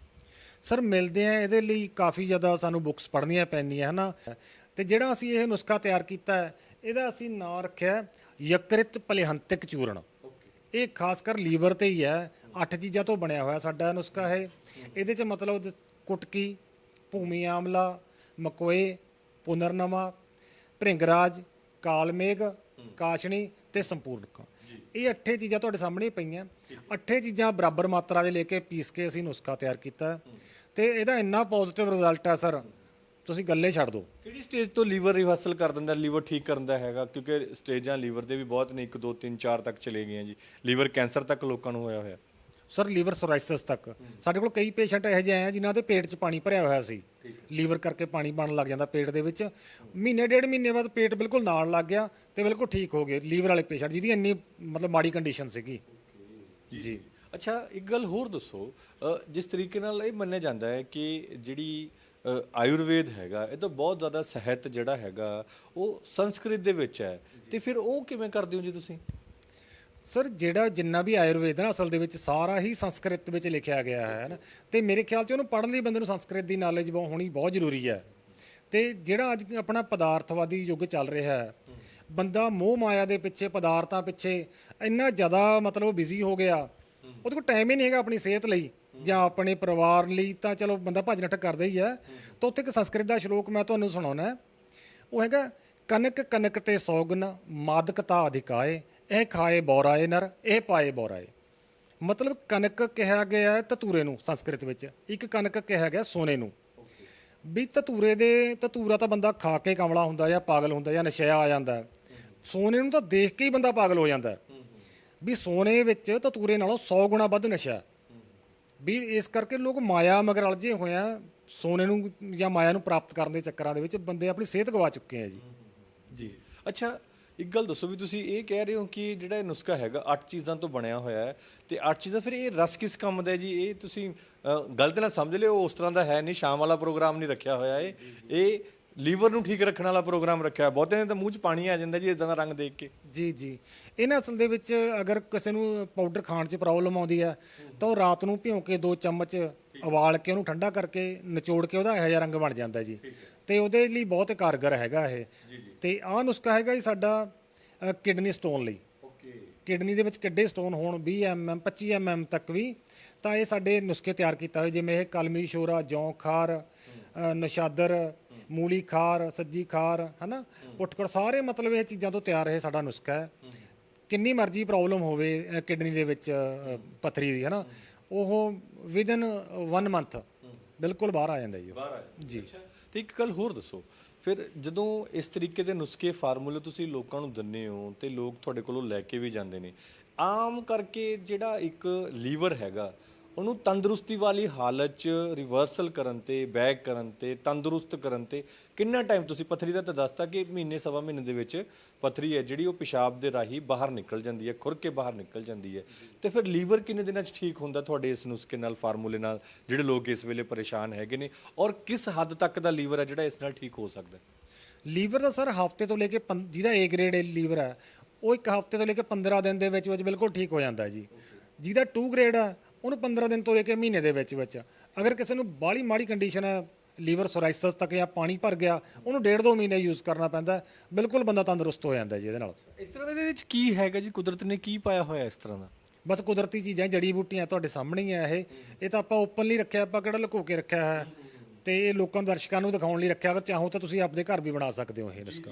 ਸਰ, ਮਿਲਦੇ ਆ, ਇਹਦੇ ਲਈ ਕਾਫੀ ਜ਼ਿਆਦਾ ਸਾਨੂੰ ਬੁੱਕਸ ਪੜ੍ਹਨੀਆਂ ਪੈਂਦੀਆਂ ਹਨਾ ਤੇ ਜਿਹੜਾ ਅਸੀਂ ਇਹ ਨੁਸਖਾ ਤਿਆਰ ਕੀਤਾ ਹੈ, ਇਹਦਾ ਅਸੀਂ ਨਾਂ ਰੱਖਿਆ ਹੈ, ਯਕ੍ਰਿਤ ਪਲਿਹੰਤਿਕ ਚੂਰਨ। ਇਹ ਖਾਸ ਕਰ ਲੀਵਰ ਤੇ ਹੀ ਹੈ, ਅੱਠ ਚੀਜ਼ਾਂ ਤੋਂ ਬਣਿਆ ਹੋਇਆ ਸਾਡਾ ਨੁਸਖਾ ਇਹ। ਇਹਦੇ ਚ ਮਤਲਬ ਕੁਟਕੀ ਭੂਮੀ ਆਮਲਾ ਮਕੋਏ ਪੁਨਰਨਵਾ ਭ੍ਰਿੰਗਰਾਜ ਕਾਲਮੇਘ ਕਾਸ਼ਣੀ ਤੇ ਸੰਪੂਰਨਕ। ਇਹ ਅੱਠੇ ਚੀਜ਼ਾਂ ਤੁਹਾਡੇ ਸਾਹਮਣੇ ਪਈਆਂ। ਅੱਠੇ ਚੀਜ਼ਾਂ ਬਰਾਬਰ ਮਾਤਰਾ ਦੇ ਲੈ ਕੇ ਪੀਸ ਕੇ ਅਸੀਂ ਨੁਸਖਾ ਤਿਆਰ ਕੀਤਾ। ਤੇ ਇਹਦਾ ਇੰਨਾ ਪੋਜ਼ਿਟਿਵ ਰਿਜ਼ਲਟ ਹੈ ਸਰ ਤੁਸੀਂ ਗੱਲੇ ਛੱਡ ਦਿਓ।
ਕਿਹੜੀ ਸਟੇਜ ਤੋਂ ਲੀਵਰ ਰਿਵਰਸਲ ਕਰ ਦਿੰਦਾ ਲੀਵਰ ਠੀਕ ਕਰਨ ਦਾ ਹੈਗਾ? ਕਿਉਂਕਿ ਸਟੇਜਾਂ ਲੀਵਰ ਦੇ ਵੀ ਬਹੁਤ ਨੇ 1 2 3 4 ਤੱਕ ਚਲੇ ਗਈਆਂ ਜੀ। ਲੀਵਰ ਕੈਂਸਰ ਤੱਕ ਲੋਕਾਂ ਨੂੰ ਹੋਇਆ ਹੋਇਆ।
ਸਰ ਲੀਵਰ ਸੋਰਾਇਸਿਸ ਤੱਕ। ਸਾਡੇ ਕੋਲ ਕਈ ਪੇਸ਼ੈਂਟ ਇਹੋ ਜਿਹੇ ਆਏ ਜਿਨ੍ਹਾਂ ਦੇ ਪੇਟ 'ਚ ਪਾਣੀ ਭਰਿਆ ਹੋਇਆ ਸੀ। ਲੀਵਰ ਕਰਕੇ ਪਾਣੀ ਬਣਨ ਲੱਗ ਜਾਂਦਾ ਪੇਟ ਦੇ ਵਿੱਚ। ਮਹੀਨੇ ਡੇਢ ਮਹੀਨੇ ਬਾਅਦ ਪੇਟ ਬਿਲਕੁਲ ਨਾਲ ਲੱਗ ਗਿਆ ਤੇ ਬਿਲਕੁਲ ਠੀਕ ਹੋ ਗਏ ਲੀਵਰ ਵਾਲੇ ਪੇਸ਼ੈਂਟ ਜਿਹਦੀ ਇੰਨੀ ਮਤਲਬ ਮਾੜੀ ਕੰਡੀਸ਼ਨ ਸੀਗੀ। ਜੀ।
ਅੱਛਾ ਇੱਕ ਗੱਲ ਹੋਰ ਦੱਸੋ। ਜਿਸ ਤਰੀਕੇ ਨਾਲ ਇਹ ਮੰਨਿਆ ਜਾਂਦਾ ਹੈ ਕਿ ਜਿਹੜੀ ਆਯੁਰਵੇਦ ਹੈਗਾ ਇਹ ਤਾਂ ਬਹੁਤ ਜ਼ਿਆਦਾ ਸਹਿਤ ਜਿਹੜਾ ਹੈਗਾ ਉਹ ਸੰਸਕ੍ਰਿਤ ਦੇ ਵਿੱਚ ਹੈ। ਤੇ ਫਿਰ ਉਹ ਕਿਵੇਂ ਕਰਦੇ ਹੋ ਜੀ ਤੁਸੀਂ?
ਸਰ, ਜਿਹੜਾ ਜਿੰਨਾ ਵੀ ਆਯੁਰਵੇਦ ਹੈ ਨਾ, ਅਸਲ ਦੇ ਵਿੱਚ ਸਾਰਾ ਹੀ ਸੰਸਕ੍ਰਿਤ ਵਿੱਚ ਲਿਖਿਆ ਗਿਆ ਹੈ ਨਾ। ਤੇ ਮੇਰੇ ਖਿਆਲ 'ਚ ਉਹਨੂੰ ਪੜ੍ਹਨ ਲਈ ਬੰਦੇ ਨੂੰ ਸੰਸਕ੍ਰਿਤ ਦੀ ਨੌਲੇਜ ਬਹੁਤ ਹੋਣੀ ਬਹੁਤ ਜ਼ਰੂਰੀ ਹੈ। ਤੇ ਜਿਹੜਾ ਅੱਜ ਆਪਣਾ ਪਦਾਰਥਵਾਦੀ ਯੁੱਗ ਚੱਲ ਰਿਹਾ ਹੈ, ਬੰਦਾ ਮੋਹ ਮਾਇਆ ਦੇ ਪਿੱਛੇ, ਪਦਾਰਥਾਂ ਪਿੱਛੇ ਇੰਨਾ ਜ਼ਿਆਦਾ ਮਤਲਬ ਬਿਜ਼ੀ ਹੋ ਗਿਆ। ਉਹਦੇ ਕੋਲ ਟਾਈਮ ਹੀ ਨਹੀਂ ਹੈਗਾ ਆਪਣੀ ਸਿਹਤ ਲਈ। ਜਾਂ ਆਪਣੇ ਪਰਿਵਾਰ ਲਈ ਤਾਂ ਚਲੋ ਬੰਦਾ ਭੱਜ ਨੱਠ ਕਰਦਾ ਹੀ ਹੈ। ਤਾਂ ਉੱਥੇ ਇੱਕ ਸੰਸਕ੍ਰਿਤ ਦਾ ਸ਼ਲੋਕ ਮੈਂ ਤੁਹਾਨੂੰ ਸੁਣਾਉਣਾ ਉਹ ਹੈਗਾ, ਕਨਕ ਕਨਕ ਤੇ ਸੌਗਨ ਮਾਦਕਤਾ ਅਧਿਕਾਏ ਇਹ ਖਾਏ ਬੋਰਾਏ ਨਰ, ਇਹ ਪਾਏ ਬੋਰਾਏ। ਮਤਲਬ ਕਨਕ ਕਿਹਾ ਗਿਆ ਹੈ ਧਤੂਰੇ ਨੂੰ, ਸੰਸਕ੍ਰਿਤ ਵਿੱਚ। ਇੱਕ ਕਨਕ ਕਿਹਾ ਗਿਆ ਸੋਨੇ ਨੂੰ। ਵੀ ਧਤੂਰੇ ਦੇ, ਧਤੂਰਾ ਤਾਂ ਬੰਦਾ ਖਾ ਕੇ ਕਮਲਾ ਹੁੰਦਾ ਜਾਂ ਪਾਗਲ ਹੁੰਦਾ ਜਾਂ ਨਸ਼ਿਆ ਆ ਜਾਂਦਾ। ਸੋਨੇ ਨੂੰ ਤਾਂ ਦੇਖ ਕੇ ਹੀ ਬੰਦਾ ਪਾਗਲ ਹੋ ਜਾਂਦਾ। ਵੀ ਸੋਨੇ ਵਿੱਚ ਧਤੂਰੇ ਨਾਲੋਂ 100 ਗੁਣਾ ਵੱਧ ਨਸ਼ਾ। ਵੀ ਇਸ ਕਰਕੇ ਲੋਕ ਮਾਇਆ ਮਗਰ ਅਲਝੇ ਹੋਏ ਆ। ਸੋਨੇ ਨੂੰ ਜਾਂ ਮਾਇਆ ਨੂੰ ਪ੍ਰਾਪਤ ਕਰਨ ਦੇ ਚੱਕਰਾਂ ਦੇ ਵਿੱਚ ਬੰਦੇ ਆਪਣੀ ਸਿਹਤ ਗਵਾ ਚੁੱਕੇ ਆ ਜੀ।
ਜੀ। ਅੱਛਾ ਇੱਕ ਗੱਲ ਦੱਸੋ ਵੀ ਤੁਸੀਂ ਇਹ ਕਹਿ ਰਹੇ ਹੋ ਕਿ ਜਿਹੜਾ ਇਹ ਨੁਸਖਾ ਹੈਗਾ ਅੱਠ ਚੀਜ਼ਾਂ ਤੋਂ ਬਣਿਆ ਹੋਇਆ ਹੈ ਤੇ ਅੱਠ ਚੀਜ਼ਾਂ ਫਿਰ ਇਹ ਰਸ ਕਿਸ ਕੰਮ ਦਾ ਹੈ ਜੀ? ਇਹ ਤੁਸੀਂ ਅ, ਗਲਤ ਨਾ ਸਮਝ ਲਿਓ ਉਸ ਤਰ੍ਹਾਂ ਦਾ ਹੈ ਨਹੀਂ ਸ਼ਾਮ ਵਾਲਾ ਪ੍ਰੋਗਰਾਮ ਨਹੀਂ ਰੱਖਿਆ ਹੋਇਆ ਇਹ। ਇਹ ਲੀਵਰ ਨੂੰ ਠੀਕ ਰੱਖਣ ਵਾਲਾ ਪ੍ਰੋਗਰਾਮ ਰੱਖਿਆ ਹੋਇਆ। ਬਹੁਤੇ ਨੇ ਤਾਂ ਮੂੰਹ 'ਚ ਪਾਣੀ ਆ ਜਾਂਦਾ ਜੀ ਇਦਾਂ ਦਾ ਰੰਗ ਦੇਖ ਕੇ।
ਜੀ ਜੀ। ਇਹਨਾਂ ਅਸਲ ਦੇ ਵਿੱਚ ਅਗਰ ਕਿਸੇ ਨੂੰ ਪਾਊਡਰ ਖਾਣ 'ਚ ਪ੍ਰੋਬਲਮ ਆਉਂਦੀ ਹੈ ਤਾਂ ਉਹ ਰਾਤ ਨੂੰ ਭਿਉਂ ਕੇ ਦੋ ਚਮਚ ਉਬਾਲ ਕੇ ਉਹਨੂੰ ਠੰਡਾ ਕਰਕੇ ਨਿਚੋੜ ਕੇ ਉਹਦਾ ਇਹੋ ਜਿਹਾ ਰੰਗ ਬਣ ਜਾਂਦਾ ਜੀ। ਤੇ ਉਹਦੇ ਲਈ ਬਹੁਤ ਕਾਰਗਰ ਹੈਗਾ ਇਹ। ਤੇ ਆਹ ਨੁਸਖਾ ਹੈਗਾ ਜੀ ਸਾਡਾ ਕਿਡਨੀ ਸਟੋਨ ਲਈ।
ਓਕੇ।
ਕਿਡਨੀ ਦੇ ਵਿੱਚ ਕਿੱਡੇ ਸਟੋਨ ਹੋਣ 20 ਐਮਐਮ 25 ਐਮਐਮ ਤੱਕ ਵੀ ਤਾਂ ਇਹ ਸਾਡੇ ਨੁਸਖੇ ਤਿਆਰ ਕੀਤਾ ਹੋਇਆ ਜਿਵੇਂ ਇਹ ਕਲਮੀ ਸ਼ੋਰਾ ਜੌਂ ਖਾਰ ਨਸ਼ਾਦਰ ਮੂਲੀ ਖਾਰ ਸੱਜੀ ਖਾਰ ਹਨਾ? ਪੁੱਟਕੜ ਸਾਰੇ ਮਤਲਬ ਇਹ ਚੀਜ਼ਾਂ ਤੋਂ ਤਿਆਰ ਇਹ ਸਾਡਾ ਨੁਸਖਾ ਹੈ। ਕਿੰਨੀ ਮਰਜ਼ੀ ਪ੍ਰੋਬਲਮ ਹੋਵੇ ਕਿਡਨੀ ਦੇ ਵਿੱਚ ਪੱਥਰੀ ਦੀ ਹਨਾ? ਉਹ ਵਿਦਨ 1 ਮੰਥ ਬਿਲਕੁਲ ਬਾਹਰ ਆ ਜਾਂਦਾ ਜੀ।
ਬਾਹਰ ਆ
ਜੀ।
ਤੇ ਇੱਕ ਗੱਲ ਹੋਰ ਦੱਸੋ ਫਿਰ ਜਦੋਂ ਇਸ ਤਰੀਕੇ ਦੇ ਨੁਸਖੇ ਫਾਰਮੂਲੇ ਤੁਸੀਂ ਲੋਕਾਂ ਨੂੰ ਦਿੰਦੇ ਹੋ ਤੇ ਲੋਕ ਤੁਹਾਡੇ ਕੋਲੋਂ ਲੈ ਕੇ ਵੀ ਜਾਂਦੇ ਨੇ, ਆਮ ਕਰਕੇ ਜਿਹੜਾ ਇੱਕ ਲੀਵਰ ਹੈਗਾ ਉਹਨੂੰ ਤੰਦਰੁਸਤੀ ਵਾਲੀ ਹਾਲਤ 'ਚ ਰਿਵਰਸਲ ਕਰਨ ਤੇ ਬੈਕ ਕਰਨ ਤੇ, ਤੰਦਰੁਸਤ ਕਰਨ ਤੇ ਕਿੰਨਾ ਟਾਈਮ ਤੁਸੀਂ ਪਥਰੀ ਦਾ ਤਾਂ ਦੱਸਤਾ ਕਿ ਮਹੀਨੇ, ਸਵਾ ਮਹੀਨੇ ਦੇ ਵਿੱਚ ਪਥਰੀ ਹੈ ਜਿਹੜੀ ਉਹ ਪਿਸ਼ਾਬ ਦੇ ਰਾਹੀਂ ਬਾਹਰ ਨਿਕਲ ਜਾਂਦੀ ਹੈ, ਖੁਰ ਕੇ ਬਾਹਰ ਨਿਕਲ ਜਾਂਦੀ ਹੈ। ਤੇ ਫਿਰ ਲੀਵਰ ਕਿੰਨੇ ਦਿਨਾਂ 'ਚ ਠੀਕ ਹੁੰਦਾ ਤੁਹਾਡੇ ਇਸ ਨੁਸਖੇ ਨਾਲ, ਫਾਰਮੂਲੇ ਨਾਲ, ਜਿਹੜੇ ਲੋਕ ਇਸ ਵੇਲੇ ਪਰੇਸ਼ਾਨ ਹੈਗੇ ਨੇ? ਔਰ ਕਿਸ ਹੱਦ ਤੱਕ ਦਾ ਲੀਵਰ ਹੈ ਜਿਹੜਾ ਇਸ ਨਾਲ ਠੀਕ ਹੋ ਸਕਦਾ ਹੈ?
ਲੀਵਰ ਦਾ ਸਰ ਹਫ਼ਤੇ ਤੋਂ ਲੈ ਕੇ ਪੰ- ਜਿਹਦਾ ਏ ਗ੍ਰੇਡ ਲੀਵਰ ਹੈ, ਉਹ ਇੱਕ ਹਫ਼ਤੇ ਤੋਂ ਲੈ ਕੇ 15 ਦਿਨ ਦੇ ਵਿੱਚ ਵਿੱਚ ਬਿਲਕੁਲ ਠੀਕ ਹੋ ਜਾਂਦਾ ਹੈ ਜੀ। ਜਿਹਦਾ 2 ਗ੍ਰੇਡ ਆ ਉਹਨੂੰ 15 ਦਿਨ ਤੋਂ ਲੈ ਕੇ ਮਹੀਨੇ ਦੇ ਵਿੱਚ ਵਿੱਚ। ਅਗਰ ਕਿਸੇ ਨੂੰ ਬਾਹਲੀ ਮਾੜੀ ਕੰਡੀਸ਼ਨ ਹੈ ਲੀਵਰ ਸੋਰਾਇਸਿਸ ਤੱਕ ਜਾਂ ਪਾਣੀ ਭਰ ਗਿਆ ਉਹਨੂੰ ਡੇਢ ਦੋ ਮਹੀਨੇ ਯੂਜ਼ ਕਰਨਾ ਪੈਂਦਾ। ਬਿਲਕੁਲ ਬੰਦਾ ਤੰਦਰੁਸਤ ਹੋ ਜਾਂਦਾ ਜੀ ਇਹਦੇ ਨਾਲ।
ਇਸ ਤਰ੍ਹਾਂ ਦੇ ਵਿੱਚ ਕੀ ਹੈਗਾ ਜੀ? ਕੁਦਰਤ ਨੇ ਕੀ ਪਾਇਆ ਹੋਇਆ ਇਸ ਤਰ੍ਹਾਂ ਦਾ?
ਬਸ ਕੁਦਰਤੀ ਚੀਜ਼ਾਂ ਜੜੀ ਬੂਟੀਆਂ ਤੁਹਾਡੇ ਸਾਹਮਣੇ ਹੀ ਆ ਇਹ। ਇਹ ਤਾਂ ਆਪਾਂ ਓਪਨਲੀ ਰੱਖਿਆ ਆਪਾਂ ਕਿਹੜਾ ਲੁਕੋ ਕੇ ਰੱਖਿਆ ਹੈ? ਤੇ ਇਹ ਲੋਕਾਂ ਨੂੰ ਦਰਸ਼ਕਾਂ ਨੂੰ ਦਿਖਾਉਣ ਲਈ ਰੱਖਿਆ ਅਗਰ ਚਾਹੋ ਤਾਂ ਤੁਸੀਂ ਆਪਣੇ ਘਰ ਵੀ ਬਣਾ ਸਕਦੇ ਹੋ ਇਹ ਨੁਸਖਾ।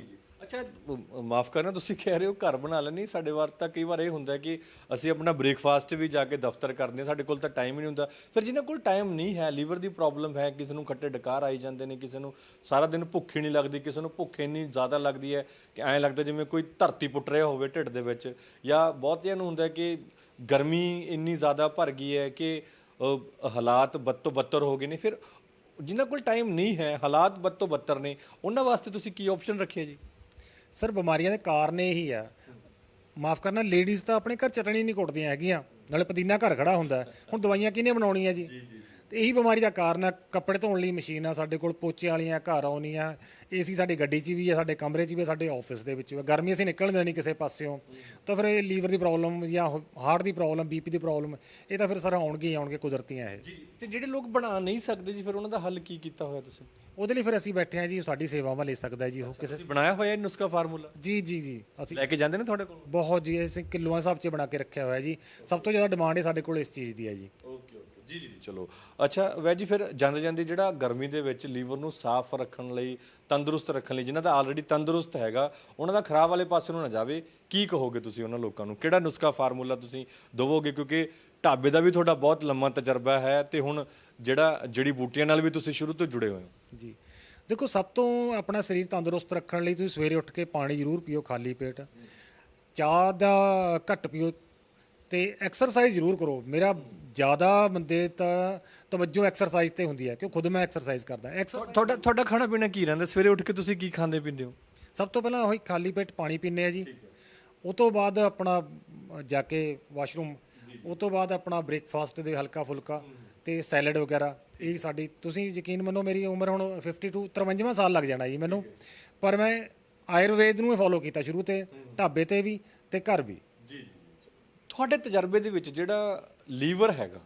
ਅੱਛਾ ਮਾਫ ਕਰਨਾ, ਤੁਸੀਂ ਕਹਿ ਰਹੇ ਹੋ ਘਰ ਬਣਾ ਲੈਣੀ ਸਾਡੇ ਵਾਰ ਤਾਂ ਕਈ ਵਾਰ ਇਹ ਹੁੰਦਾ ਕਿ ਅਸੀਂ ਆਪਣਾ ਬ੍ਰੇਕਫਾਸਟ ਵੀ ਜਾ ਕੇ ਦਫ਼ਤਰ ਕਰਦੇ ਹਾਂ, ਸਾਡੇ ਕੋਲ ਤਾਂ ਟਾਈਮ ਹੀ ਨਹੀਂ ਹੁੰਦਾ। ਫਿਰ ਜਿਹਨਾਂ ਕੋਲ ਟਾਈਮ ਨਹੀਂ ਹੈ ਲੀਵਰ ਦੀ ਪ੍ਰੋਬਲਮ ਹੈ, ਕਿਸੇ ਨੂੰ ਖੱਟੇ ਡਕਾਰ ਆਈ ਜਾਂਦੇ ਨੇ, ਕਿਸੇ ਨੂੰ ਸਾਰਾ ਦਿਨ ਭੁੱਖ ਹੀ ਨਹੀਂ ਲੱਗਦੀ, ਕਿਸੇ ਨੂੰ ਭੁੱਖ ਇੰਨੀ ਜ਼ਿਆਦਾ ਲੱਗਦੀ ਹੈ ਕਿ ਐਂ ਲੱਗਦਾ ਜਿਵੇਂ ਕੋਈ ਧਰਤੀ ਪੁੱਟ ਰਿਹਾ ਹੋਵੇ ਢਿੱਡ ਦੇ ਵਿੱਚ ਜਾਂ ਬਹੁਤਿਆਂ ਨੂੰ ਹੁੰਦਾ ਕਿ ਗਰਮੀ ਇੰਨੀ ਜ਼ਿਆਦਾ ਭਰ ਗਈ ਹੈ ਕਿ ਹਾਲਾਤ ਬਦ ਤੋਂ ਬੱਤਰ ਹੋ ਗਏ ਨੇ। ਫਿਰ ਜਿਨ੍ਹਾਂ ਕੋਲ ਟਾਈਮ ਨਹੀਂ ਹੈ, ਹਾਲਾਤ ਬਦ ਤੋਂ ਬੱਤਰ ਨੇ, ਉਹਨਾਂ ਵਾਸਤੇ ਤੁਸੀਂ ਕੀ ਆਪਸ਼ਨ ਰੱਖਿਆ ਜੀ?
ਸਰ ਬਿਮਾਰੀਆਂ ਦੇ ਕਾਰਨ ਇਹੀ ਆ। ਮਾਫ ਕਰਨਾ ਲੇਡੀਜ਼ ਤਾਂ ਆਪਣੇ ਘਰ ਚਟਣੀ ਨਹੀਂ ਕੁੱਟਦੀਆਂ ਹੈਗੀਆਂ। ਨਾਲੇ ਪੁਦੀਨਾ ਘਰ ਖੜਾ ਹੁੰਦਾ ਹੈ। ਹੁਣ ਦਵਾਈਆਂ ਕਿਹਨੇ ਬਣਾਉਣੀਆਂ ਜੀ? ਤੇ ਇਹੀ ਬਿਮਾਰੀ ਦਾ ਕਾਰਨ ਹੈ ਕੱਪੜੇ ਧੋਣ ਲਈ ਮਸ਼ੀਨ ਆ ਸਾਡੇ ਕੋਲ ਪੋਚੇ ਵਾਲੀਆਂ ਘਰ ਆਉਣੀਆਂ। ਏਸੀ ਸਾਡੀ ਗੱਡੀ 'ਚ ਵੀ ਹੈ ਸਾਡੇ ਕਮਰੇ 'ਚ ਵੀ ਹੈ ਸਾਡੇ ਆਫਿਸ ਦੇ ਵਿੱਚ ਵੀ। ਗਰਮੀ ਅਸੀਂ ਨਿਕਲਦੇ ਨਹੀਂ ਕਿਸੇ ਪਾਸਿਓਂ। ਤਾਂ ਫਿਰ ਇਹ ਲੀਵਰ ਦੀ ਪ੍ਰੋਬਲਮ ਜਾਂ ਹਾਰਟ ਦੀ ਪ੍ਰੋਬਲਮ ਬੀਪੀ ਦੀ ਪ੍ਰੋਬਲਮ ਇਹ ਤਾਂ ਫਿਰ ਸਰ ਆਉਣਗੇ ਹੀ ਆਉਣਗੇ ਕੁਦਰਤੀਆਂ ਇਹ।
ਤੇ ਜਿਹੜੇ ਲੋਕ ਬਣਾ ਨਹੀਂ ਸਕਦੇ ਜੀ ਫਿਰ ਉਹਨਾਂ ਦਾ ਹੱਲ ਕੀ ਕੀਤਾ ਹੋਇਆ ਤੁਸੀਂ?
ਉਹਦੇ ਲਈ ਫਿਰ ਅਸੀਂ ਬੈਠੇ ਹਾਂ ਜੀ ਸਾਡੀ ਸੇਵਾਵਾਂ ਲੈ ਸਕਦਾ ਜੀ ਉਹ ਕਿਸੇ
ਤੁਸੀਂ ਬਣਾਇਆ ਹੋਇਆ ਇਹ ਨੁਸਖਾ ਫਾਰਮੂਲਾ?
ਜੀ ਜੀ ਜੀ ਅਸੀਂ
ਲੈ ਕੇ ਜਾਂਦੇ ਨੇ ਤੁਹਾਡੇ ਕੋਲ?
ਬਹੁਤ ਜੀ ਅਸੀਂ ਕਿਲੋਆਂ ਹਿਸਾਬ 'ਚ ਬਣਾ ਕੇ ਰੱਖਿਆ ਹੋਇਆ ਜੀ। ਸਭ ਤੋਂ ਜ਼ਿਆਦਾ ਡਿਮਾਂਡ ਹੈ ਸਾਡੇ ਕੋਲ ਇਸ ਚੀਜ਼ ਦੀ ਹੈ ਜੀ।
Okay okay. ਜੀ ਜੀ ਜੀ, ਚਲੋ। ਅੱਛਾ ਵੈ ਜੀ ਫਿਰ ਜਾਂਦੇ ਜਾਂਦੇ ਜਿਹੜਾ ਗਰਮੀ ਦੇ ਵਿੱਚ ਲੀਵਰ ਨੂੰ ਸਾਫ਼ ਰੱਖਣ ਲਈ ਤੰਦਰੁਸਤ ਰੱਖਣ ਲਈ ਜਿਨ੍ਹਾਂ ਦਾ ਆਲਰੇਡੀ ਤੰਦਰੁਸਤ ਹੈਗਾ ਉਹਨਾਂ ਦਾ ਖਰਾਬ ਵਾਲੇ ਪਾਸੇ ਨੂੰ ਨਾ ਜਾਵੇ ਕੀ ਕਹੋਗੇ ਤੁਸੀਂ ਉਹਨਾਂ ਲੋਕਾਂ ਨੂੰ? ਕਿਹੜਾ ਨੁਸਖਾ ਫਾਰਮੂਲਾ ਤੁਸੀਂ ਦਵੋਗੇ? ਕਿਉਂਕਿ ਢਾਬੇ ਦਾ ਵੀ ਤੁਹਾਡਾ ਬਹੁਤ ਲੰਮਾ ਤਜਰਬਾ ਹੈ ਤੇ ਹੁਣ ਜਿਹੜਾ ਜੜੀ ਬੂਟੀਆਂ ਨਾਲ ਵੀ ਤੁਸੀਂ ਸ਼ੁਰੂ ਤੋਂ ਜੁੜੇ ਹੋਏ ਹੋ।
ਜੀ। ਦੇਖੋ ਸਭ ਤੋਂ ਆਪਣਾ ਸਰੀਰ ਤੰਦਰੁਸਤ ਰੱਖਣ ਲਈ ਤੁਸੀਂ ਸਵੇਰੇ ਉੱਠ ਕੇ ਪਾਣੀ ਜ਼ਰੂਰ ਪੀਓ ਖਾਲੀ ਪੇਟ। ਚਾਹ ਦਾ ਘੱਟ ਪੀਓ ਤੇ ਐਕਸਰਸਾਈਜ਼ ਜ਼ਰੂਰ ਕਰੋ। ਮੇਰਾ ਜ਼ਿਆਦਾ ਬੰਦੇ ਤਾਂ ਤਵੱਜੋ ਐਕਸਰਸਾਈਜ਼ ਤੇ ਹੁੰਦੀ ਹੈ ਕਿਉਂ? ਖੁਦ ਮੈਂ ਐਕਸਰਸਾਈਜ਼ ਕਰਦਾ। ਐਕਸਰ
ਤੁਹਾਡਾ ਤੁਹਾਡਾ ਖਾਣਾ ਪੀਣਾ ਕੀ ਰਹਿੰਦਾ? ਸਵੇਰੇ ਉੱਠ ਕੇ ਤੁਸੀਂ ਕੀ ਖਾਂਦੇ ਪੀਂਦੇ ਹੋ?
ਸਭ ਤੋਂ ਪਹਿਲਾਂ ਉਹੀ ਖਾਲੀ ਪੇਟ ਪਾਣੀ ਪੀਂਦੇ ਆ ਜੀ। ਉਹ ਤੋਂ ਬਾਅਦ ਆਪਣਾ ਅ, ਜਾ ਕੇ ਵਾਸ਼ਰੂਮ ਉਹ ਤੋਂ ਬਾਅਦ ਆਪਣਾ ਬ੍ਰੇਕਫਾਸਟ ਦੇ ਹਲਕਾ ਫੁਲਕਾ ਤੇ ਸੈਲਡ ਵਗੈਰਾ, ਇਹ ਸਾਡੀ, ਤੁਸੀਂ ਯਕੀਨ ਮੰਨੋ ਮੇਰੀ ਉਮਰ ਹੁਣ 52 53ਵਾਂ ਸਾਲ ਲੱਗ ਜਾਣਾ ਜੀ ਮੈਨੂੰ। ਪਰ ਮੈਂ ਆਯੁਰਵੇਦ ਨੂੰ ਫੋਲੋ ਕੀਤਾ ਸ਼ੁਰੂ ਤੇ, ਢਾਬੇ ਤੇ ਵੀ ਤੇ ਘਰ ਵੀ।
ਤੁਹਾਡੇ ਤਜਰਬੇ ਦੇ ਵਿੱਚ ਜਿਹੜਾ ਲੀਵਰ ਹੈਗਾ,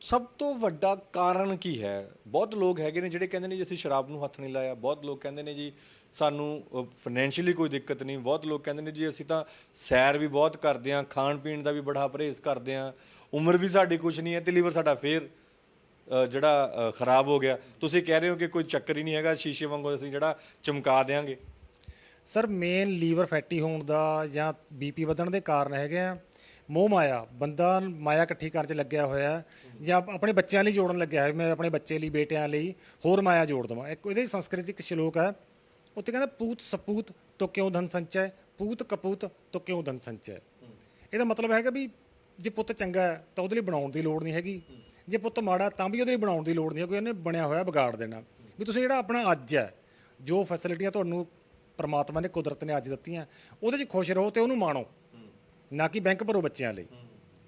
ਸਭ ਤੋਂ ਵੱਡਾ ਕਾਰਨ ਕੀ ਹੈ? ਬਹੁਤ ਲੋਕ ਹੈਗੇ ਨੇ ਜਿਹੜੇ ਕਹਿੰਦੇ ਨੇ ਜੀ, ਅਸੀਂ ਸ਼ਰਾਬ ਨੂੰ ਹੱਥ ਨਹੀਂ ਲਾਇਆ। ਬਹੁਤ ਲੋਕ ਕਹਿੰਦੇ ਨੇ ਜੀ, ਸਾਨੂੰ ਫਾਈਨੈਂਸ਼ੀਅਲੀ ਕੋਈ ਦਿੱਕਤ ਨਹੀਂ। ਬਹੁਤ ਲੋਕ ਕਹਿੰਦੇ ਨੇ ਜੀ, ਅਸੀਂ ਤਾਂ ਸੈਰ ਵੀ ਬਹੁਤ ਕਰਦੇ ਹਾਂ ਖਾਣ ਪੀਣ ਦਾ ਵੀ ਬੜਾ ਪਰਹੇਜ਼ ਕਰਦੇ ਹਾਂ। ਉਮਰ ਵੀ ਸਾਡੀ ਕੁਝ ਨਹੀਂ ਹੈ ਤੇ ਲੀਵਰ ਸਾਡਾ ਫੇਰ ਜਿਹੜਾ ਖਰਾਬ ਹੋ ਗਿਆ। ਤੁਸੀਂ ਕਹਿ ਰਹੇ ਹੋ ਕਿ ਕੋਈ ਚੱਕਰ ਹੀ ਨਹੀਂ ਹੈਗਾ, ਸ਼ੀਸ਼ੇ ਵਾਂਗੂ ਅਸੀਂ ਜਿਹੜਾ ਚਮਕਾ ਦੇਾਂਗੇ
ਸਰ ਮੇਨ ਲੀਵਰ ਫੈਟੀ ਹੋਣ ਦਾ ਜਾਂ ਬੀਪੀ ਵਧਣ ਦੇ ਕਾਰਨ ਹੈਗੇ ਆ। ਮੋਹ ਮਾਇਆ, ਬੰਦਾ ਮਾਇਆ ਇਕੱਠੀ ਕਰਨ ਚ ਲੱਗਿਆ ਹੋਇਆ ਜਾਂ ਆਪਣੇ ਬੱਚਿਆਂ ਲਈ ਜੋੜਨ ਲੱਗਿਆ ਹੈ ਮੈਂ ਆਪਣੇ ਬੱਚੇ ਲਈ, ਬੇਟਿਆਂ ਲਈ ਹੋਰ ਮਾਇਆ ਜੋੜ ਦਵਾਂ। ਇੱਕ ਇਹਦੇ ਸੰਸਕ੍ਰਿਤਿਕ ਸ਼ਲੋਕ ਹੈ, ਉੱਥੇ ਕਹਿੰਦਾ ਪੂਤ ਸਪੂਤ ਤੋ ਕਿਉਂ ਧਨ ਸੰਚੈ? ਪੂਤ ਕਪੂਤ ਤੋ ਕਿਉਂ ਧਨ ਸੰਚੈ? ਇਹਦਾ ਮਤਲਬ ਹੈਗਾ ਵੀ ਜੇ ਪੁੱਤ ਚੰਗਾ ਹੈ, ਤਾਂ ਉਹਦੇ ਲਈ ਬਣਾਉਣ ਦੀ ਲੋੜ ਨਹੀਂ ਹੈਗੀ। ਜੇ ਪੁੱਤ ਮਾੜਾ ਤਾਂ ਵੀ ਉਹਦੇ ਲਈ ਬਣਾਉਣ ਦੀ ਲੋੜ ਨਹੀਂ ਹੈ, ਕੋਈ ਉਹਨੇ ਬਣਿਆ ਹੋਇਆ ਵਿਗਾੜ ਦੇਣਾ। ਵੀ ਤੁਸੀਂ ਜਿਹੜਾ ਆਪਣਾ ਅੱਜ ਹੈ, ਜੋ ਫੈਸਿਲਿਟੀਆਂ ਤੁਹਾਨੂੰ ਪਰਮਾਤਮਾ ਨੇ ਕੁਦਰਤ ਨੇ ਅੱਜ ਦਿੱਤੀਆਂ, ਉਹਦੇ 'ਚ ਖੁਸ਼ ਰਹੋ ਤੇ ਉਹਨੂੰ ਮਾਣੋ। ਨਾ ਕਿ ਬੈਂਕ ਭਰੋ ਬੱਚਿਆਂ ਲਈ।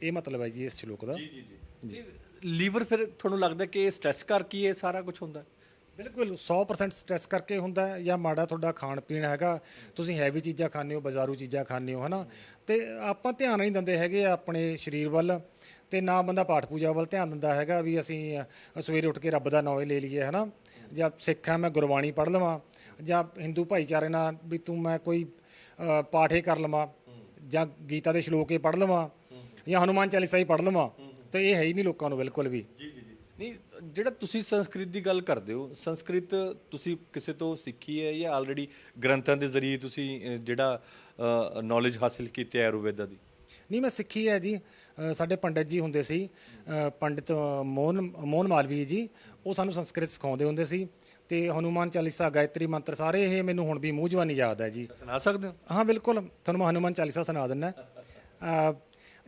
ਇਹ ਮਤਲਬ ਹੈ ਜੀ ਇਸ ਸ਼ਲੋਕ ਦਾ।
ਜੀ ਜੀ ਲੀਵਰ ਫਿਰ ਤੁਹਾਨੂੰ ਲੱਗਦਾ ਕਿ ਸਟ੍ਰੈਸ ਕਰਕੇ ਇਹ ਸਾਰਾ ਕੁਝ ਹੁੰਦਾ?
ਬਿਲਕੁਲ 100% ਸਟ੍ਰੈਸ ਕਰਕੇ ਹੁੰਦਾ ਹੈ ਜਾਂ ਮਾੜਾ ਤੁਹਾਡਾ ਖਾਣ ਪੀਣ ਹੈਗਾ ਤੁਸੀਂ ਹੈਵੀ ਚੀਜ਼ਾਂ ਖਾਂਦੇ ਹੋ ਬਾਜ਼ਾਰੂ ਚੀਜ਼ਾਂ ਖਾਂਦੇ ਹੋ ਹਨਾ? ਤੇ ਆਪਾਂ ਧਿਆਨ ਨਹੀਂ ਦਿੰਦੇ ਹੈਗੇ ਆਪਣੇ ਸਰੀਰ ਵੱਲ ਤੇ ਨਾ ਬੰਦਾ ਪਾਠ ਪੂਜਾ ਵੱਲ ਧਿਆਨ ਦਿੰਦਾ ਹੈਗਾ ਵੀ ਅਸੀਂ ਸਵੇਰੇ ਉੱਠ ਕੇ ਰੱਬ ਦਾ ਨਾਮ ਲੈ ਲਈਏ ਹਨਾ? ਜਾਂ ਸਿੱਖ ਆ ਮੈਂ ਗੁਰਬਾਣੀ ਪੜ੍ਹ ਲਵਾਂ ਜਾਂ ਹਿੰਦੂ ਭਾਈਚਾਰੇ ਨਾਲ ਵੀ ਤੂੰ ਮੈਂ ਕੋਈ ਅ, ਪਾਠ ਹੀ ਕਰ ਲਵਾਂ ਜਾਂ ਗੀਤਾ ਦੇ ਸ਼ਲੋਕ ਹੀ ਪੜ੍ਹ ਲਵਾਂ ਜਾਂ ਹਨੂਮਾਨ ਚਾਲੀਸਾ ਹੀ ਪੜ੍ਹ ਲਵਾਂ ਤੇ ਇਹ ਹੈ ਹੀ ਨਹੀਂ ਲੋਕਾਂ ਨੂੰ ਬਿਲਕੁਲ ਵੀ।
ਨਹੀਂ ਜਿਹੜਾ ਤੁਸੀਂ ਸੰਸਕ੍ਰਿਤ ਦੀ ਗੱਲ ਕਰਦੇ ਹੋ ਸੰਸਕ੍ਰਿਤ ਤੁਸੀਂ ਕਿਸੇ ਤੋਂ ਸਿੱਖੀ ਹੈ ਜਾਂ ਆਲਰੇਡੀ ਗ੍ਰੰਥਾਂ ਦੇ ਜ਼ਰੀਏ ਤੁਸੀਂ ਜਿਹੜਾ ਨੌਲੇਜ ਹਾਸਿਲ ਕੀਤੀ ਹੈ ਆਯੁਰਵੇਦਾ ਦੀ?
ਨਹੀਂ ਮੈਂ ਸਿੱਖੀ ਹੈ ਜੀ। ਸਾਡੇ ਪੰਡਤ ਜੀ ਹੁੰਦੇ ਸੀ। ਪੰਡਿਤ ਮੋਹਨ ਮੋਹਨ ਮਾਲਵੀ ਜੀ ਉਹ ਸਾਨੂੰ ਸੰਸਕ੍ਰਿਤ ਸਿਖਾਉਂਦੇ ਹੁੰਦੇ ਸੀ। ਤੇ ਹਨੂਮਾਨ ਚਾਲੀਸਾ ਗਾਇਤਰੀ ਮੰਤਰ ਸਾਰੇ ਇਹ ਮੈਨੂੰ ਹੁਣ ਵੀ ਮੂੰਹ ਜਵਾਨੀ ਯਾਦ ਹੈ ਜੀ।
ਸੁਣਾ ਸਕਦੇ ਹੋ?
ਹਾਂ ਬਿਲਕੁਲ। ਤੁਹਾਨੂੰ ਮੈਂ ਹਨੂਮਾਨ ਚਾਲੀਸਾ ਸੁਣਾ ਦਿੰਦਾ।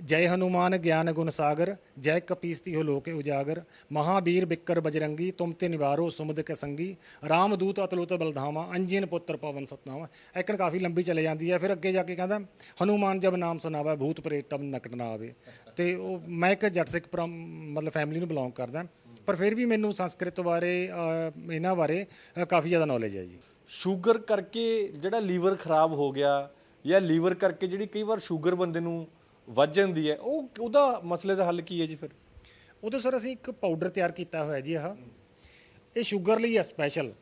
ਜੈ ਹਨੂਮਾਨ ਗਿਆਨ ਗੁਣ ਸਾਗਰ, ਜੈ ਕਪੀਸਤੀ ਹੋ ਲੋਕੇ ਉਜਾਗਰ, ਮਹਾਬੀਰ ਬਿਕਰ ਬਜਰੰਗੀ, ਤੁਮ ਤੇ ਨਿਵਾਰੋ ਸੁਮਦ ਕੇ ਸੰਗੀ, ਰਾਮ ਦੂਤ ਅਤਲੁਤ ਬਲਧਾਮਾ, ਅੰਜਨ ਪੁੱਤਰ ਪਵਨ ਸਤਨਾਮਾ। ਐਕਣ ਕਾਫੀ ਲੰਬੀ ਚਲੇ ਜਾਂਦੀ ਹੈ, ਫਿਰ ਅੱਗੇ ਜਾ ਕੇ ਕਹਿੰਦਾ, ਹਨੂਮਾਨ ਜਬ ਨਾਮ ਸੁਨਾਵੇ ਭੂਤ ਪ੍ਰੇਤ ਤਬ ਨਕਟ ਨਾ ਆਵੇ। ਤੇ ਉਹ, ਮੈਂ ਇੱਕ ਜੱਟ ਸਿੱਖ ਪਰਮ- ਮਤਲਬ ਫੈਮਿਲੀ ਨੂੰ ਬਿਲੋਂਗ ਕਰਦਾ, ਪਰ ਫਿਰ ਵੀ ਮੈਨੂੰ ਸੰਸਕ੍ਰਿਤ ਬਾਰੇ ਇਹਨਾਂ ਬਾਰੇ ਕਾਫੀ ਜ਼ਿਆਦਾ ਨੌਲੇਜ ਹੈ ਜੀ।
ਸ਼ੂਗਰ ਕਰਕੇ ਜਿਹੜਾ ਲੀਵਰ ਖਰਾਬ ਹੋ ਗਿਆ ਜਾਂ ਲੀਵਰ ਕਰਕੇ ਜਿਹੜੀ ਕਈ ਵਾਰ ਸ਼ੂਗਰ ਬੰਦੇ ਨੂੰ ਵੱਜ ਜਾਂਦੀ ਹੈ। ਉਹ ਉਹਦਾ ਮਸਲੇ ਦਾ ਹੱਲ ਕੀ ਹੈ ਜੀ ਫਿਰ?
ਉਹਦੇ ਸਰ ਅਸੀਂ ਇੱਕ ਪਾਊਡਰ ਤਿਆਰ ਕੀਤਾ ਹੋਇਆ ਜੀ ਆਹ। ਇਹ ਸ਼ੂਗਰ ਲਈ ਹੈ ਸਪੈਸ਼ਲ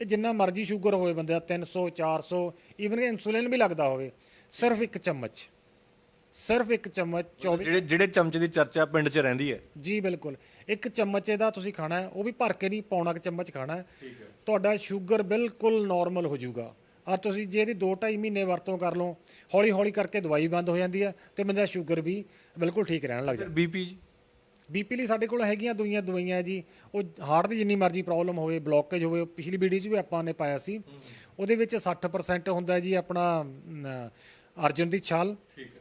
ਇਹ ਜਿੰਨਾ ਮਰਜ਼ੀ ਸ਼ੂਗਰ ਹੋਵੇ ਬੰਦੇ ਦਾ 300 400 ਈਵਨ ਇਨਸੂਲਿਨ ਵੀ ਲੱਗਦਾ ਹੋਵੇ। ਸਿਰਫ ਇੱਕ ਚਮਚ। ਸਿਰਫ ਇੱਕ ਚਮਚ 24
ਜਿਹੜੇ ਜਿਹੜੇ ਚਮਚੇ ਦੀ ਚਰਚਾ ਪਿੰਡ 'ਚ ਰਹਿੰਦੀ ਹੈ।
ਜੀ ਬਿਲਕੁਲ। ਇੱਕ ਚਮਚ ਇਹਦਾ ਤੁਸੀਂ ਖਾਣਾ ਹੈ ਉਹ ਵੀ ਭਰ ਕੇ ਨਹੀਂ ਪੌਣਾ ਕੁ ਚਮਚ ਖਾਣਾ ਹੈ। ਤੁਹਾਡਾ ਸ਼ੂਗਰ ਬਿਲਕੁਲ ਨਾਰਮਲ ਹੋ ਜਾਊਗਾ। ਆ ਤੁਸੀਂ ਜੇ ਇਹਦੀ 2.5 ਮਹੀਨੇ ਵਰਤੋਂ ਕਰ ਲਓ ਹੌਲੀ ਹੌਲੀ ਕਰਕੇ ਦਵਾਈ ਬੰਦ ਹੋ ਜਾਂਦੀ ਹੈ ਤੇ ਬੰਦੇ ਦਾ ਸ਼ੂਗਰ ਵੀ ਬਿਲਕੁਲ ਠੀਕ ਰਹਿਣ ਲੱਗ ਜਾਂਦਾ।
ਬੀਪੀ ਜੀ?
ਬੀਪੀ ਲਈ ਸਾਡੇ ਕੋਲ ਹੈਗੀਆਂ ਦੁਈਆਂ ਦਵਾਈਆਂ ਜੀ ਉਹ ਹਾਰਟ ਦੀ ਜਿੰਨੀ ਮਰਜ਼ੀ ਪ੍ਰੋਬਲਮ ਹੋਵੇ ਬਲੌਕੇਜ ਹੋਵੇ ਪਿਛਲੀ ਵੀਡੀਓ 'ਚ ਵੀ ਆਪਾਂ ਨੇ ਪਾਇਆ ਸੀ। ਉਹਦੇ ਵਿੱਚ 60% ਹੁੰਦਾ ਜੀ ਆਪਣਾ ਅਰਜੁਨ ਦੀ ਛਾਲ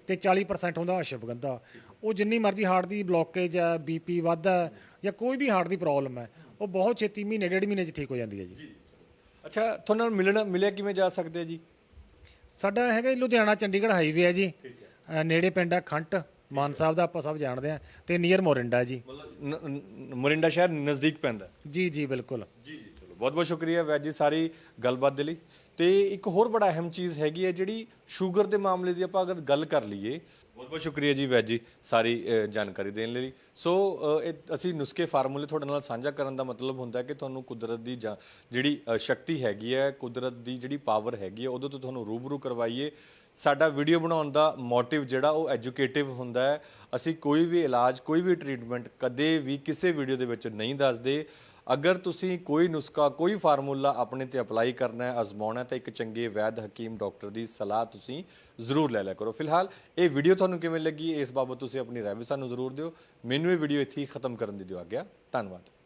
ਤੇ 40% ਹੁੰਦਾ ਅਸ਼ਵਗੰਧਾ ਉਹ ਜਿੰਨੀ ਮਰਜ਼ੀ ਹਾਰਟ ਦੀ ਬਲੌਕੇਜ ਹੈ ਬੀਪੀ ਵੱਧਦਾ ਜਾਂ ਕੋਈ ਵੀ ਹਾਰਟ ਦੀ ਪ੍ਰੋਬਲਮ ਹੈ ਉਹ ਬਹੁਤ ਛੇਤੀ ਮਹੀਨੇ ਡੇਢ ਮਹੀਨੇ 'ਚ ਠੀਕ ਹੋ ਜਾਂਦੀ ਹੈ ਜੀ।
ਅੱਛਾ ਤੁਹਾਨੂੰ ਨਾਲ ਮਿਲਣਾ ਮਿਲਿਆ ਕਿਵੇਂ ਜਾ ਸਕਦੇ ਆ ਜੀ?
ਸਾਡਾ ਹੈਗਾ ਜੀ ਲੁਧਿਆਣਾ ਚੰਡੀਗੜ੍ਹ ਹਾਈਵੇ ਹੈ ਜੀ। ਅ, ਨੇੜੇ ਪਿੰਡ ਹੈ ਖੰਟ ਮਾਨ ਸਾਹਿਬ ਦਾ ਆਪਾਂ ਸਭ ਜਾਣਦੇ ਆ ਤੇ ਨੀਅਰ ਮੋਰਿੰਡਾ ਜੀ।
ਮਤਲਬ ਮੋਰਿੰਡਾ ਸ਼ਹਿਰ ਨਜ਼ਦੀਕ ਪੈਂਦਾ
ਜੀ ਜੀ ਬਿਲਕੁਲ।
ਜੀ ਜੀ ਚਲੋ ਬਹੁਤ ਬਹੁਤ ਸ਼ੁਕਰੀਆ ਵੈਦ ਜੀ ਸਾਰੀ ਗੱਲਬਾਤ ਦੇ ਲਈ। ਤੇ ਇੱਕ ਹੋਰ ਬੜਾ ਅਹਿਮ ਚੀਜ਼ ਹੈਗੀ ਹੈ ਜਿਹੜੀ ਸ਼ੂਗਰ ਦੇ ਮਾਮਲੇ ਦੀ ਆਪਾਂ ਅਗਰ ਗੱਲ ਕਰ ਲਈਏ ਬਹੁਤ ਬਹੁਤ ਸ਼ੁਕਰੀਆ ਜੀ ਵੈਦ ਜੀ ਸਾਰੀ ਜਾਣਕਾਰੀ ਦੇਣ ਲਈ। ਸੋ ਇਹ ਅਸੀਂ ਨੁਸਖੇ ਫਾਰਮੂਲੇ ਤੁਹਾਡੇ ਨਾਲ ਸਾਂਝਾ ਕਰਨ ਦਾ ਮਤਲਬ ਹੁੰਦਾ ਕਿ ਤੁਹਾਨੂੰ ਕੁਦਰਤ ਦੀ ਜਾਂ- ਜਿਹੜੀ ਸ਼ਕਤੀ ਹੈਗੀ ਹੈ, ਕੁਦਰਤ ਦੀ ਜਿਹੜੀ ਪਾਵਰ ਹੈਗੀ ਹੈ, ਉਹਦੇ ਤੋਂ ਤੁਹਾਨੂੰ ਰੂਬਰੂ ਕਰਵਾਈਏ। ਸਾਡਾ ਵੀਡੀਓ ਬਣਾਉਣ ਦਾ ਮੋਟਿਵ ਜਿਹੜਾ, ਉਹ ਐਜੂਕੇਟਿਵ ਹੁੰਦਾ ਹੈ। ਅਸੀਂ ਕੋਈ ਵੀ ਇਲਾਜ, ਕੋਈ ਵੀ ਟ੍ਰੀਟਮੈਂਟ ਕਦੇ ਵੀ ਕਿਸੇ ਵੀਡੀਓ ਦੇ ਵਿੱਚ ਨਹੀਂ ਦੱਸਦੇ। ਅਗਰ ਤੁਸੀਂ ਕੋਈ ਨੁਸਖਾ, ਕੋਈ ਫਾਰਮੂਲਾ ਆਪਣੇ ਤੇ ਅਪਲਾਈ ਕਰਨਾ ਹੈ, ਅਜ਼ਮਾਉਣਾ ਤਾਂ ਇੱਕ ਚੰਗੇ ਵੈਦ ਹਕੀਮ ਡਾਕਟਰ ਦੀ ਸਲਾਹ ਤੁਸੀਂ ਜ਼ਰੂਰ ਲੈ ਲਿਆ ਕਰੋ। ਫਿਲਹਾਲ ਇਹ ਵੀਡੀਓ ਤੁਹਾਨੂੰ ਕਿਵੇਂ ਲੱਗੀ, ਇਸ ਬਾਬਤ ਤੁਸੀਂ ਆਪਣੀ ਰਾਏ ਵੀ ਸਾਨੂੰ ਜ਼ਰੂਰ ਦਿਓ। ਮੈਨੂੰ ਇਹ ਵੀਡੀਓ ਇੱਥੇ ਹੀ ਖਤਮ ਕਰਨ ਦੀ ਦਿਓ ਆਗਿਆ। ਧੰਨਵਾਦ।